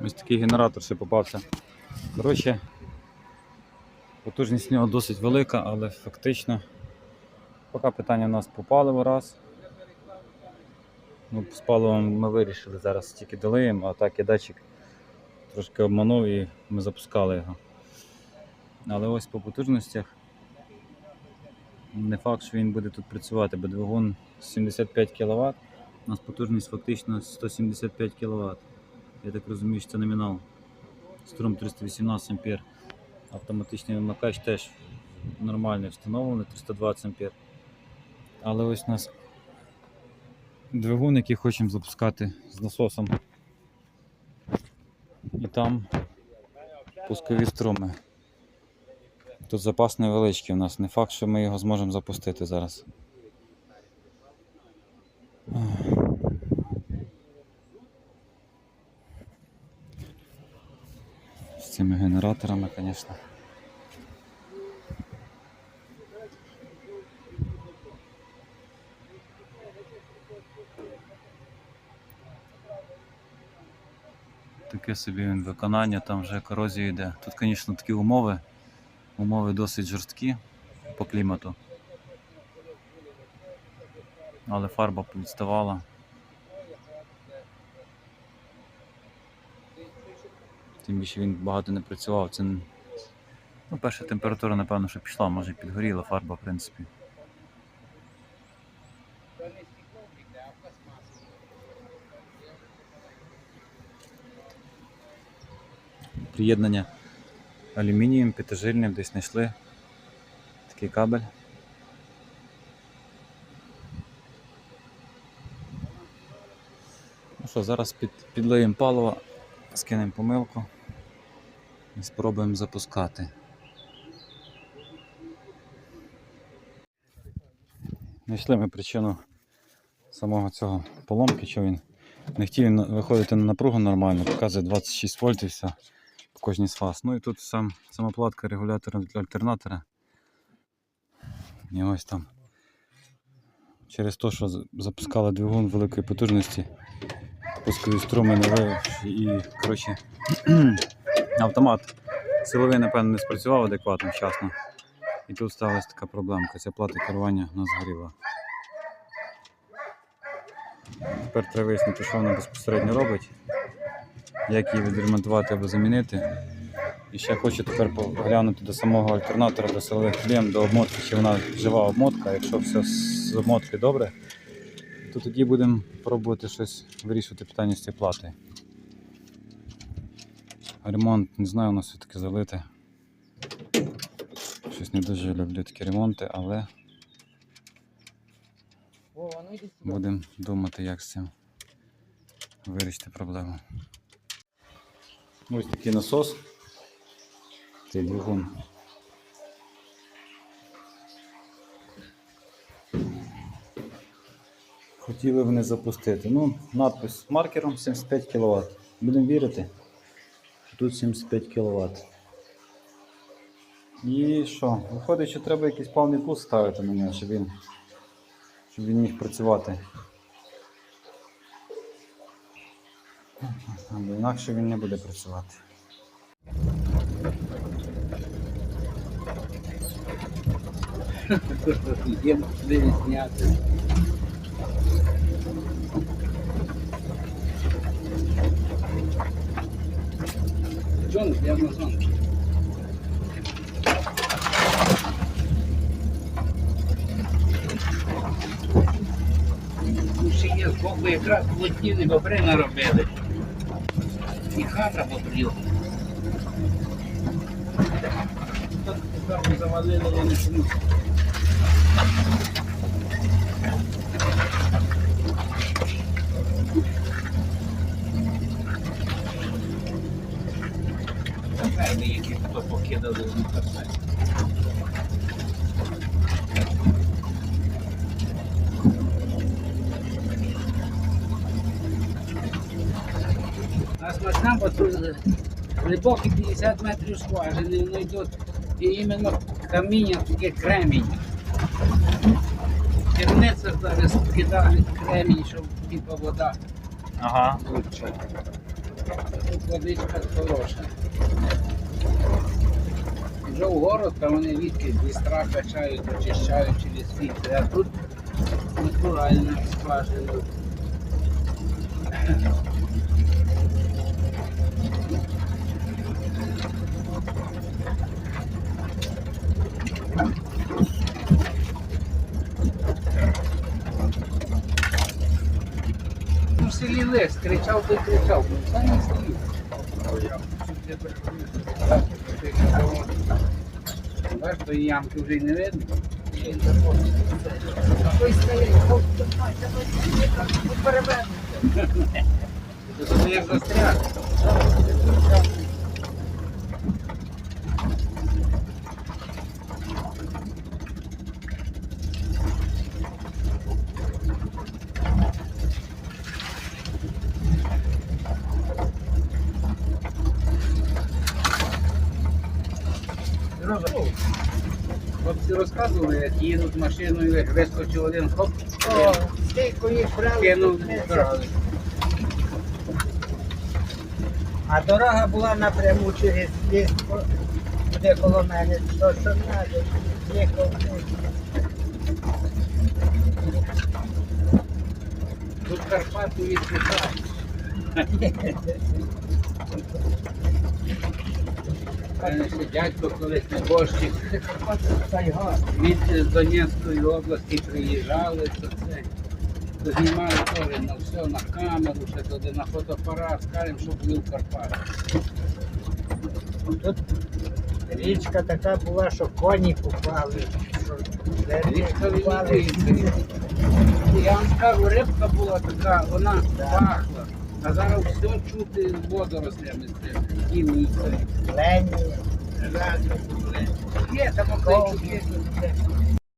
Ось такий генератор ще попався. Коротше, потужність в нього досить велика, але фактично поки питання у нас по паливу раз. Ну, з паливом ми вирішили зараз тільки долиємо, а так і датчик трошки обманув і ми запускали його. Але ось по потужностях не факт, що він буде тут працювати, бо двигун 75 кВт, у нас потужність фактично 175 кВт. Я так розумію, що це номінал. Струм 318 А. Автоматичний вимикач теж нормальний встановлений, 320 А. Але ось у нас двигун, який хочемо запускати з насосом. І там пускові струми. Тут запас невеличкий у нас, не факт, що ми його зможемо запустити зараз. Цими генераторами, звісно. Таке собі виконання, там вже корозія йде. Тут, звісно, такі умови. Умови досить жорсткі по клімату. Але фарба відставала. Тим більше він багато не працював. Це ну, перша температура, напевно, що пішла, може підгоріла фарба, в принципі. Приєднання алюмінієм, п'ятижильним, десь знайшли такий кабель. Ну що, зараз під, підлиємо паливо, скинемо помилку і спробуємо запускати. Знайшли ми причину самого цього поломки, що він не хотів виходити на напругу нормально, показує 26 вольт і все по кожній з фаз. Ну і тут сам, сама платка регулятора для альтернатора. І ось там. Через те, що запускали двигун великої потужності, пускові струми не вивів і коротше, автомат силовий, напевно, не спрацював адекватно вчасно. І тут сталася така проблемка. Ця плата керування у нас згоріла. Тепер треба вияснити, що вона безпосередньо робить, як її відремонтувати або замінити. І ще хочу тепер поглянути до самого альтернатора, до силових клем, до обмотки, чи вона жива обмотка. Якщо все з обмотки добре, то тоді будемо пробувати щось вирішувати питання з цією платою. Ремонт, не знаю, у нас все-таки залите. Щось не дуже люблю такі ремонти, але будемо думати, як з цим вирішити проблему. Ось такий насос. Цей двигун. Хотіли вони запустити. Ну, надпис маркером 75 кВт. Будемо вірити, тут 75 кВт. І що? Виходить, що треба якийсь повний пуск ставити на нього, щоб він, щоб він міг працювати. Бо інакше він не буде працювати. Є можливість зняти. Джон, я Амазон. Ще є збоку якраз плотніни бобри наробили. І хата бобрів. Так завалили, я не чому. Хто покидали в інтернеті. А смачна, бо тут глибокі 50 метрів скважини, вони йдуть і іменно каміння таке кремінь. Керниця зараз кидали кремінь, щоб типа вода Ага. лучше. Тут водичка хороша. Вже в город, то вони відки бістра качають, очищають через фільтри, а тут натуральна скважина. Ну, в селі Лес, кричав би кричав, це не слів. Бачиш, тої ямки вже й не видно. Той ну, перевернути. Це як застряг. Хлопці розказували, як їдуть машиною, як вискочив один хоп, кинув. А дорога була напряму через ліс, де коло мене, то що надо, їхав. Тут Карпати відсвітають. Певно, ще дядько колись Тайга. від Донецької області приїжджали, то це знімали теж на все, на камеру, ще туди на фотоапарат, скажемо, що були в Карпатах. Тут річка така була, що коні купали. що Річка купали. Я вам скажу, рибка була така, вона пахла. А зараз все чути водорослями. Кінницею. Лені. Є там оклейчуки.